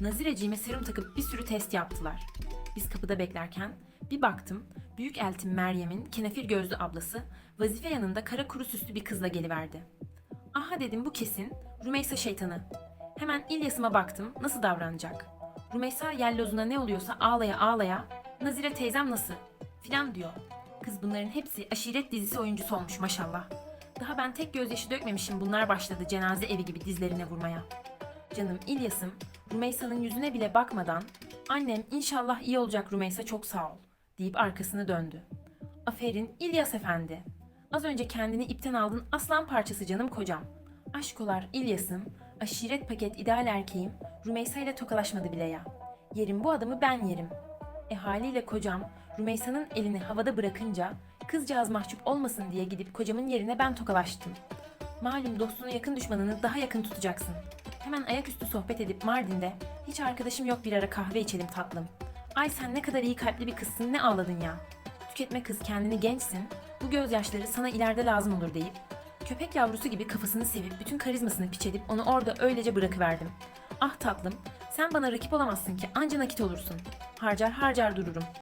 Nazireciğime serum takıp bir sürü test yaptılar. Biz kapıda beklerken bir baktım büyük eltim Meryem'in kenefir gözlü ablası vazife yanında kara kuru süslü bir kızla geliverdi. Aha dedim bu kesin Rümeysa şeytanı. Hemen İlyas'ıma baktım nasıl davranacak. Rümeysa yellozuna ne oluyorsa ağlaya ağlaya Nazire teyzem nasıl filan diyor. Kız bunların hepsi aşiret dizisi oyuncusu olmuş maşallah. Daha ben tek gözyaşı dökmemişim bunlar başladı cenaze evi gibi dizlerine vurmaya. Canım İlyas'ım Rümeysa'nın yüzüne bile bakmadan annem inşallah iyi olacak Rümeysa çok sağ ol deyip arkasını döndü. Aferin İlyas efendi. Az önce kendini ipten aldın aslan parçası canım kocam. Aşkolar İlyas'ım, aşiret paket ideal erkeğim Rümeysa ile tokalaşmadı bile ya. Yerim bu adamı ben yerim. E haliyle kocam Rümeysa'nın elini havada bırakınca kızcağız mahcup olmasın diye gidip kocamın yerine ben tokalaştım. Malum dostunu yakın düşmanını daha yakın tutacaksın. Hemen ayaküstü sohbet edip Mardin'de hiç arkadaşım yok bir ara kahve içelim tatlım. Ay sen ne kadar iyi kalpli bir kızsın ne ağladın ya. Tüketme kız kendini gençsin. Bu gözyaşları sana ileride lazım olur deyip köpek yavrusu gibi kafasını sevip bütün karizmasını piç edip onu orada öylece bırakıverdim. Ah tatlım sen bana rakip olamazsın ki anca nakit olursun. Harcar harcar dururum.